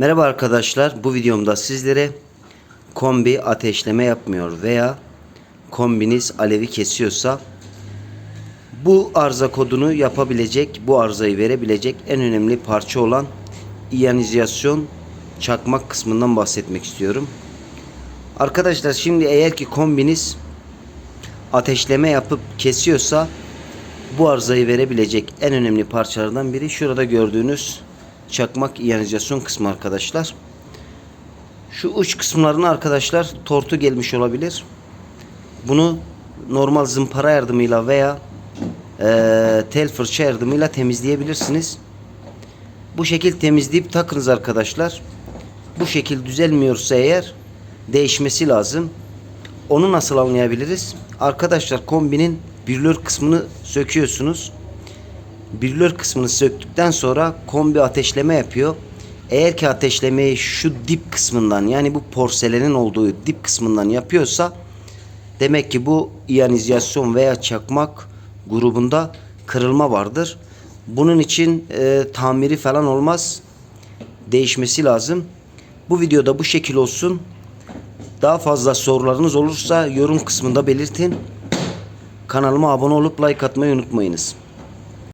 Merhaba arkadaşlar. Bu videomda sizlere kombi ateşleme yapmıyor veya kombiniz alevi kesiyorsa bu arıza kodunu yapabilecek, bu arızayı verebilecek en önemli parça olan iyonizasyon çakmak kısmından bahsetmek istiyorum. Arkadaşlar şimdi eğer ki kombiniz ateşleme yapıp kesiyorsa bu arızayı verebilecek en önemli parçalardan biri şurada gördüğünüz çakmak iyonizasyon kısmı arkadaşlar. Şu uç kısımlarına arkadaşlar tortu gelmiş olabilir. Bunu normal zımpara yardımıyla veya eee, tel fırça yardımıyla temizleyebilirsiniz. Bu şekil temizleyip takınız arkadaşlar. Bu şekil düzelmiyorsa eğer değişmesi lazım. Onu nasıl anlayabiliriz? Arkadaşlar kombinin bürlör kısmını söküyorsunuz. Bürlör kısmını söktükten sonra kombi ateşleme yapıyor. Eğer ki ateşlemeyi şu dip kısmından yani bu porselenin olduğu dip kısmından yapıyorsa demek ki bu iyonizasyon veya çakmak grubunda kırılma vardır. Bunun için e, tamiri falan olmaz. Değişmesi lazım. Bu videoda bu şekil olsun. Daha fazla sorularınız olursa yorum kısmında belirtin. Kanalıma abone olup like atmayı unutmayınız.